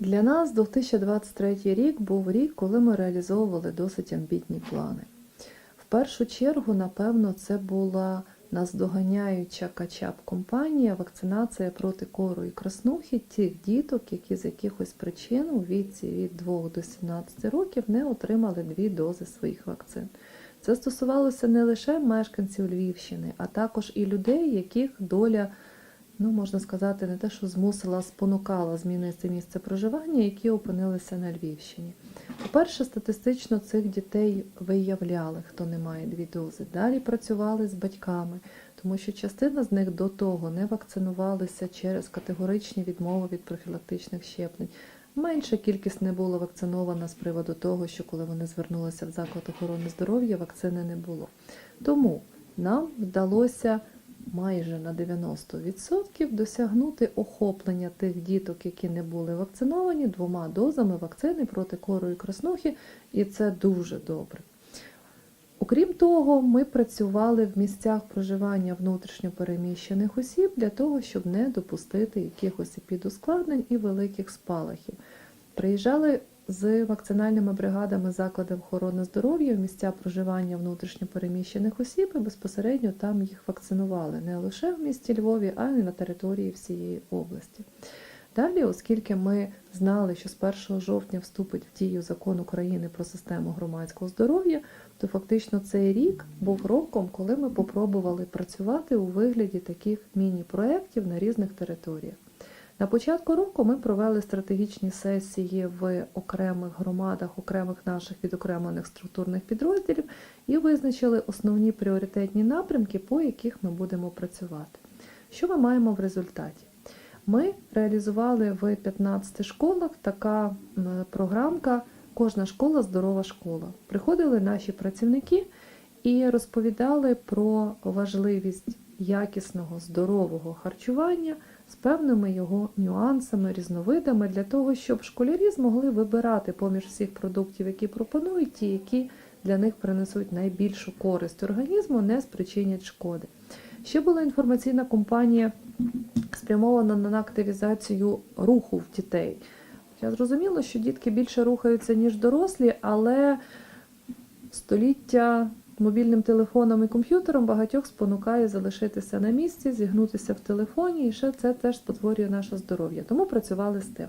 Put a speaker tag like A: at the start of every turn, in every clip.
A: Для нас 2023 рік був рік, коли ми реалізовували досить амбітні плани. В першу чергу, напевно, це була наздоганяюча качап компанія вакцинація проти кору і краснухи тих діток, які з якихось причин у віці від 2 до 17 років не отримали дві дози своїх вакцин. Це стосувалося не лише мешканців Львівщини, а також і людей, яких доля ну можна сказати, не те, що змусила, спонукала змінити місце проживання, які опинилися на Львівщині. По-перше, статистично цих дітей виявляли, хто не має дві дози. Далі працювали з батьками, тому що частина з них до того не вакцинувалися через категоричні відмови від профілактичних щеплень. Менша кількість не була вакцинована з приводу того, що коли вони звернулися в заклад охорони здоров'я, вакцини не було. Тому нам вдалося майже на 90% досягнути охоплення тих діток, які не були вакциновані, двома дозами вакцини проти кору і краснухи, і це дуже добре. Окрім того, ми працювали в місцях проживання внутрішньо переміщених осіб для того, щоб не допустити якихось епідускладнень і великих спалахів. Приїжджали з вакцинальними бригадами закладів охорони здоров'я в місця проживання внутрішньо переміщених осіб і безпосередньо там їх вакцинували не лише в місті Львові, а й на території всієї області. Далі, оскільки ми знали, що з 1 жовтня вступить в дію закон України про систему громадського здоров'я, то фактично цей рік був роком, коли ми попробували працювати у вигляді таких міні-проєктів на різних територіях. На початку року ми провели стратегічні сесії в окремих громадах, окремих наших відокремлених структурних підрозділів і визначили основні пріоритетні напрямки, по яких ми будемо працювати. Що ми маємо в результаті? Ми реалізували в 15 школах така програмка Кожна школа здорова школа. Приходили наші працівники і розповідали про важливість якісного здорового харчування з певними його нюансами, різновидами для того, щоб школярі змогли вибирати поміж всіх продуктів, які пропонують, ті, які для них принесуть найбільшу користь організму, не спричинять шкоди. Ще була інформаційна кампанія спрямована на активізацію руху в дітей. Я зрозуміло, що дітки більше рухаються, ніж дорослі, але століття мобільним телефоном і комп'ютером багатьох спонукає залишитися на місці, зігнутися в телефоні, і ще це теж спотворює наше здоров'я. Тому працювали з тим.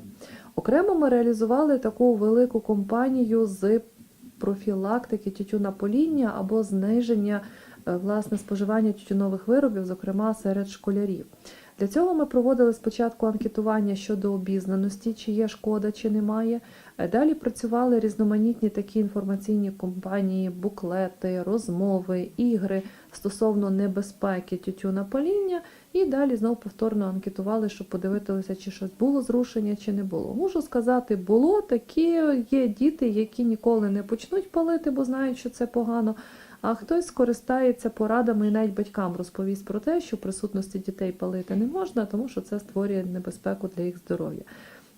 A: Окремо ми реалізували таку велику компанію з профілактики тютюнопоління або зниження власне споживання тютюнових виробів, зокрема серед школярів. Для цього ми проводили спочатку анкетування щодо обізнаності, чи є шкода, чи немає. Далі працювали різноманітні такі інформаційні компанії, буклети, розмови, ігри стосовно небезпеки тютюнопаління. І далі знову повторно анкетували, щоб подивитися, чи щось було зрушення, чи не було. Можу сказати, було такі є діти, які ніколи не почнуть палити, бо знають, що це погано. А хтось скористається порадами і навіть батькам розповість про те, що присутності дітей палити не можна, тому що це створює небезпеку для їх здоров'я.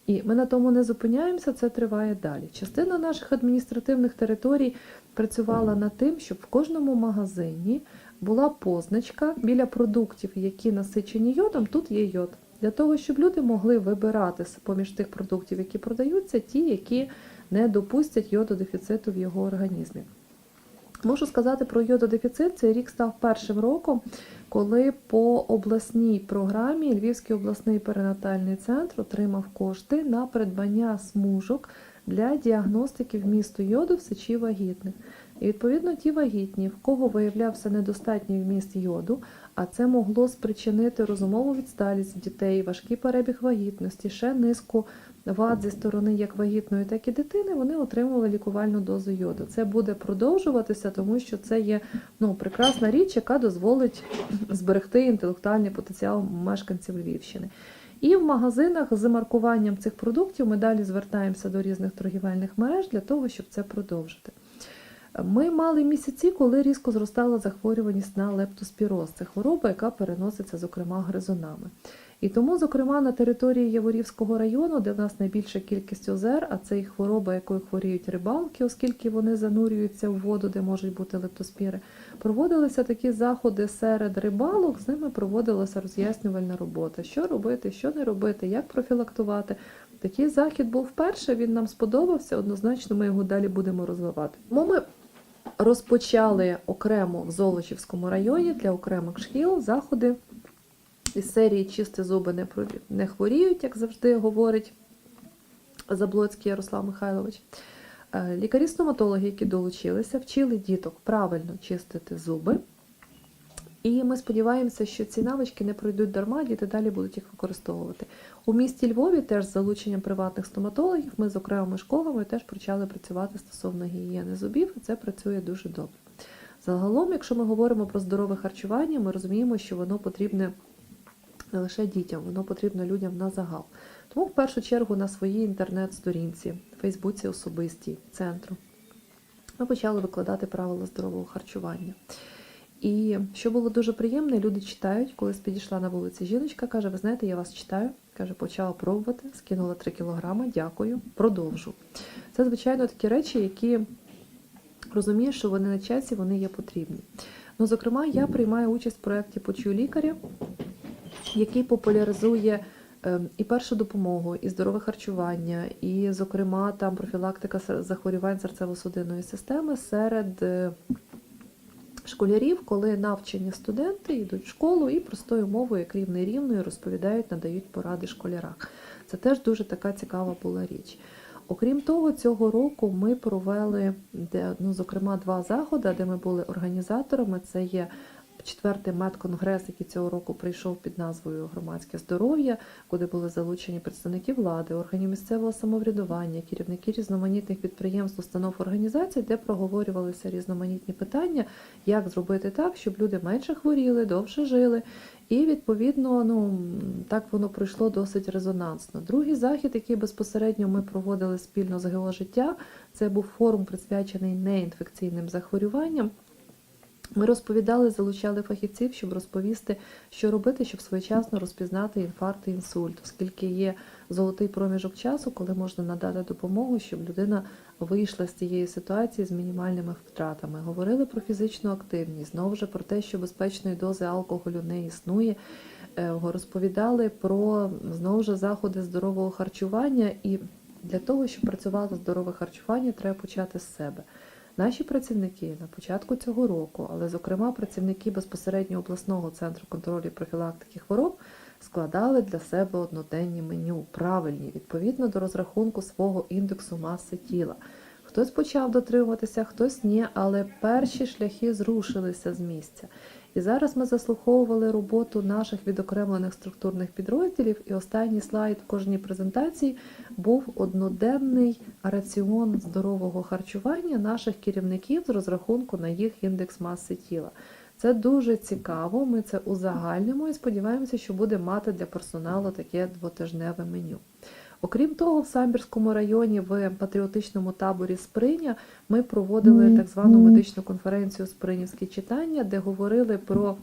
A: І ми на тому не зупиняємося, це триває далі. Частина наших адміністративних територій працювала над тим, щоб в кожному магазині була позначка біля продуктів, які насичені йодом, тут є йод. Для того, щоб люди могли вибирати поміж тих продуктів, які продаються, ті, які не допустять йододефіциту в його організмі. Можу сказати про йододефіцит. Цей рік став першим роком, коли по обласній програмі Львівський обласний перинатальний центр отримав кошти на придбання смужок для діагностики вмісту йоду в сечі вагітних. І відповідно ті вагітні, в кого виявлявся недостатній вміст йоду, а це могло спричинити розумову відсталість дітей, важкий перебіг вагітності, ще низку вад зі сторони як вагітної, так і дитини, вони отримували лікувальну дозу йоду. Це буде продовжуватися, тому що це є ну, прекрасна річ, яка дозволить зберегти інтелектуальний потенціал мешканців Львівщини. І в магазинах з маркуванням цих продуктів ми далі звертаємося до різних торгівельних мереж для того, щоб це продовжити. Ми мали місяці, коли різко зростала захворюваність на лептоспіроз. Це хвороба, яка переноситься, зокрема, гризунами. І тому, зокрема, на території Яворівського району, де в нас найбільша кількість озер, а це і хвороба, якою хворіють рибалки, оскільки вони занурюються в воду, де можуть бути лептоспіри, проводилися такі заходи серед рибалок, з ними проводилася роз'яснювальна робота, що робити, що не робити, як профілактувати. Такий захід був вперше, він нам сподобався, однозначно ми його далі будемо розвивати. Тому ми розпочали окремо в Золочівському районі для окремих шкіл заходи із серії Чисті зуби не, не хворіють, як завжди говорить Заблоцький Ярослав Михайлович. Е, Лікарі-стоматологи, які долучилися, вчили діток правильно чистити зуби. І ми сподіваємося, що ці навички не пройдуть дарма, діти далі будуть їх використовувати. У місті Львові теж з залученням приватних стоматологів ми з окремими школами теж почали працювати стосовно гігієни зубів, і це працює дуже добре. Загалом, якщо ми говоримо про здорове харчування, ми розуміємо, що воно потрібне не лише дітям, воно потрібно людям на загал. Тому в першу чергу на своїй інтернет-сторінці, Фейсбуці особистій центру, ми почали викладати правила здорового харчування. І що було дуже приємно, люди читають, коли підійшла на вулиці жіночка, каже: Ви знаєте, я вас читаю. Каже, почала пробувати, скинула 3 кілограми, дякую, продовжу. Це, звичайно, такі речі, які розумію, що вони на часі, вони є потрібні. Ну, зокрема, я приймаю участь в проєкті Почую лікаря, який популяризує е, і першу допомогу, і здорове харчування, і, зокрема, там профілактика захворювань серцево-судинної системи серед е, школярів, коли навчені студенти йдуть в школу і простою мовою, як рівний рівною, розповідають, надають поради школярах. Це теж дуже така цікава була річ. Окрім того, цього року ми провели ну, зокрема два заходи, де ми були організаторами. Це є четвертий медконгрес, який цього року прийшов під назвою Громадське здоров'я, куди були залучені представники влади, органів місцевого самоврядування, керівники різноманітних підприємств, установ організацій, де проговорювалися різноманітні питання, як зробити так, щоб люди менше хворіли, довше жили. І відповідно, ну так воно пройшло досить резонансно. Другий захід, який безпосередньо ми проводили спільно з ГО життя, це був форум присвячений неінфекційним захворюванням. Ми розповідали, залучали фахівців, щоб розповісти, що робити, щоб своєчасно розпізнати інфаркт і інсульт, оскільки є золотий проміжок часу, коли можна надати допомогу, щоб людина вийшла з цієї ситуації з мінімальними втратами. Говорили про фізичну активність, знову ж про те, що безпечної дози алкоголю не існує. Е, Розповідали про знову ж заходи здорового харчування, і для того, щоб працювало здорове харчування, треба почати з себе. Наші працівники на початку цього року, але зокрема працівники безпосередньо обласного центру контролю профілактики хвороб, складали для себе одноденні меню, правильні, відповідно до розрахунку свого індексу маси тіла. Хтось почав дотримуватися, хтось ні, але перші шляхи зрушилися з місця. І зараз ми заслуховували роботу наших відокремлених структурних підрозділів, і останній слайд в кожній презентації був одноденний раціон здорового харчування наших керівників з розрахунку на їх індекс маси тіла. Це дуже цікаво. Ми це узагальнимо і сподіваємося, що буде мати для персоналу таке двотижневе меню. Окрім того, в Самбірському районі в патріотичному таборі Сприня ми проводили так звану медичну конференцію Спринівські читання, де говорили про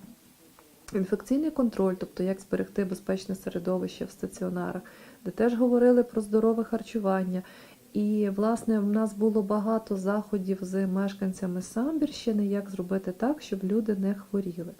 A: інфекційний контроль, тобто як зберегти безпечне середовище в стаціонарах, де теж говорили про здорове харчування. І, власне, в нас було багато заходів з мешканцями Самбірщини, як зробити так, щоб люди не хворіли.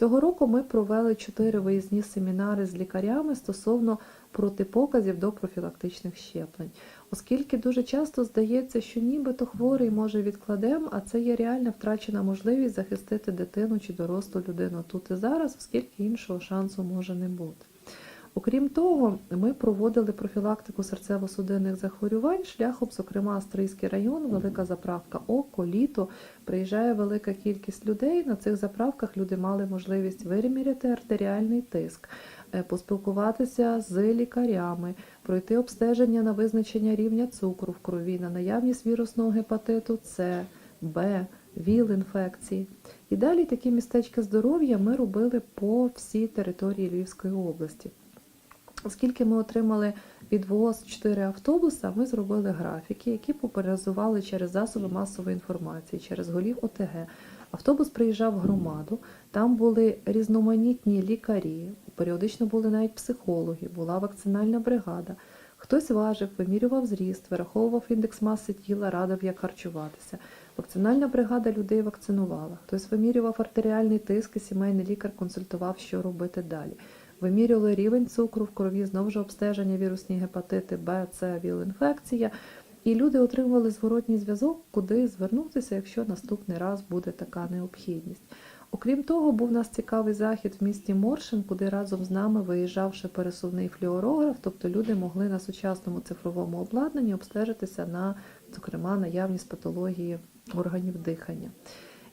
A: Цього року ми провели чотири виїзні семінари з лікарями стосовно протипоказів до профілактичних щеплень, оскільки дуже часто здається, що нібито хворий може відкладем, а це є реальна втрачена можливість захистити дитину чи дорослу людину тут і зараз, оскільки іншого шансу може не бути. Окрім того, ми проводили профілактику серцево-судинних захворювань шляхом, зокрема, Астрийський район, велика заправка Око, літо. Приїжджає велика кількість людей. На цих заправках люди мали можливість виміряти артеріальний тиск, е, поспілкуватися з лікарями, пройти обстеження на визначення рівня цукру в крові, на наявність вірусного гепатиту С, Б, ВІЛ-інфекції. І далі такі містечка здоров'я ми робили по всій території Львівської області. Оскільки ми отримали від ВОЗ 4 автобуса, ми зробили графіки, які популяризували через засоби масової інформації, через голів ОТГ. Автобус приїжджав в громаду, там були різноманітні лікарі, періодично були навіть психологи, була вакцинальна бригада. Хтось важив, вимірював зріст, вираховував індекс маси тіла, радив, як харчуватися. Вакцинальна бригада людей вакцинувала. Хтось вимірював артеріальний тиск, і сімейний лікар консультував, що робити далі. Вимірювали рівень цукру в крові, знову ж обстеження вірусні гепатити, Б, С, ВІЛ-інфекція. І люди отримували зворотній зв'язок, куди звернутися, якщо наступний раз буде така необхідність. Окрім того, був у нас цікавий захід в місті Моршин, куди разом з нами виїжджавши пересувний флюорограф, тобто люди могли на сучасному цифровому обладнанні обстежитися на, зокрема, наявність патології органів дихання.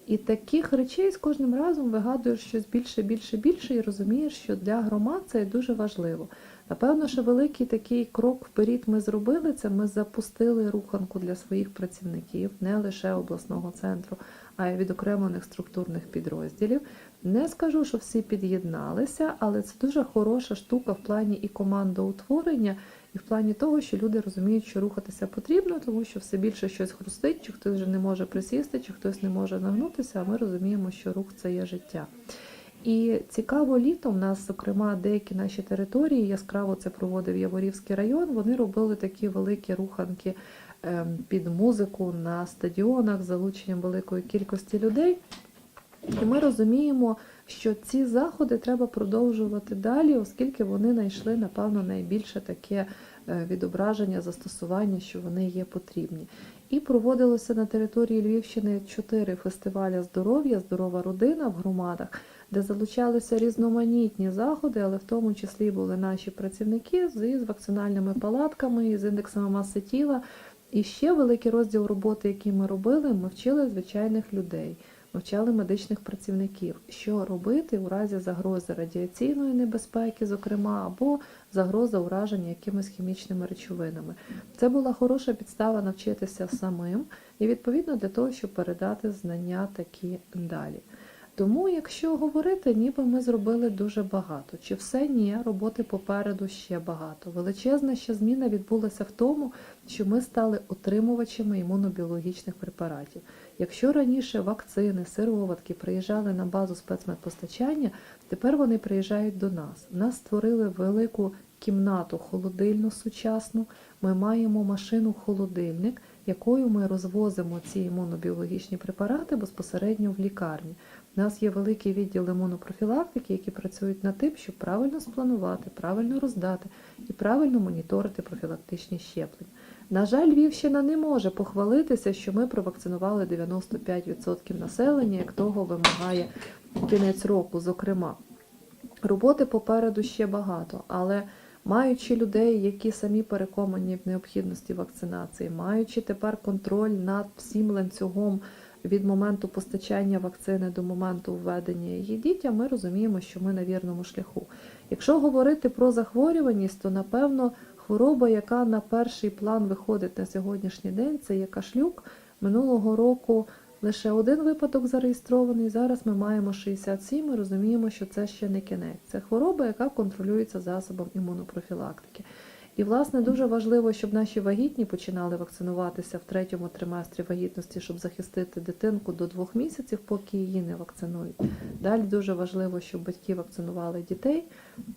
A: І таких речей з кожним разом вигадуєш щось більше, більше, більше, і розумієш, що для громад це дуже важливо. Напевно, що великий такий крок вперед ми зробили це. Ми запустили руханку для своїх працівників, не лише обласного центру, а й відокремлених структурних підрозділів. Не скажу, що всі під'єдналися, але це дуже хороша штука в плані і командоутворення, і в плані того, що люди розуміють, що рухатися потрібно, тому що все більше щось хрустить, чи хтось вже не може присісти, чи хтось не може нагнутися. А ми розуміємо, що рух це є життя. І цікаво літом в нас, зокрема, деякі наші території, яскраво це проводив Яворівський район. Вони робили такі великі руханки ем, під музику на стадіонах з залученням великої кількості людей. І ми розуміємо, що ці заходи треба продовжувати далі, оскільки вони знайшли, напевно, найбільше таке е, відображення, застосування, що вони є потрібні. І проводилося на території Львівщини чотири фестиваля здоров'я, здорова родина в громадах, де залучалися різноманітні заходи, але в тому числі були наші працівники з, вакцинальними палатками, з індексами маси тіла. І ще великий розділ роботи, який ми робили, ми вчили звичайних людей, ми вчали медичних працівників, що робити у разі загрози радіаційної небезпеки, зокрема, або загроза ураження якимись хімічними речовинами. Це була хороша підстава навчитися самим і відповідно для того, щоб передати знання такі далі. Тому, якщо говорити, ніби ми зробили дуже багато. Чи все ні, роботи попереду ще багато. Величезна ще зміна відбулася в тому, що ми стали отримувачами імунобіологічних препаратів. Якщо раніше вакцини, сироватки приїжджали на базу спецмедпостачання, тепер вони приїжджають до нас. Нас створили велику кімнату холодильну сучасну. Ми маємо машину-холодильник, якою ми розвозимо ці імунобіологічні препарати безпосередньо в лікарні. У нас є великий відділ імунопрофілактики, які працюють над тим, щоб правильно спланувати, правильно роздати і правильно моніторити профілактичні щеплення. На жаль, Львівщина не може похвалитися, що ми провакцинували 95% населення, як того вимагає кінець року, зокрема. Роботи попереду ще багато, але маючи людей, які самі переконані в необхідності вакцинації, маючи тепер контроль над всім ланцюгом від моменту постачання вакцини до моменту введення її дітям, ми розуміємо, що ми на вірному шляху. Якщо говорити про захворюваність, то напевно хвороба, яка на перший план виходить на сьогоднішній день, це є кашлюк. Минулого року лише один випадок зареєстрований. Зараз ми маємо 67. Ми розуміємо, що це ще не кінець. Це хвороба, яка контролюється засобом імунопрофілактики. І, власне, дуже важливо, щоб наші вагітні починали вакцинуватися в третьому триместрі вагітності, щоб захистити дитинку до двох місяців, поки її не вакцинують. Далі дуже важливо, щоб батьки вакцинували дітей.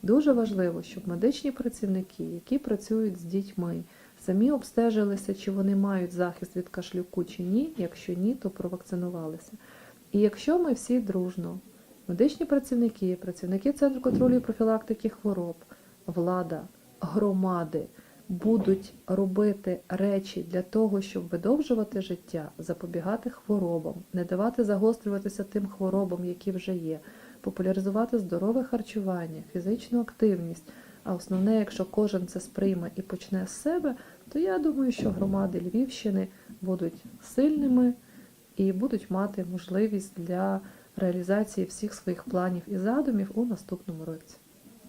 A: Дуже важливо, щоб медичні працівники, які працюють з дітьми, самі обстежилися, чи вони мають захист від кашлюку чи ні. Якщо ні, то провакцинувалися. І якщо ми всі дружно, медичні працівники, працівники Центру контролю і профілактики хвороб, влада, громади будуть робити речі для того, щоб видовжувати життя, запобігати хворобам, не давати загострюватися тим хворобам, які вже є, популяризувати здорове харчування, фізичну активність. А основне, якщо кожен це сприйме і почне з себе, то я думаю, що громади Львівщини будуть сильними і будуть мати можливість для реалізації всіх своїх планів і задумів у наступному році.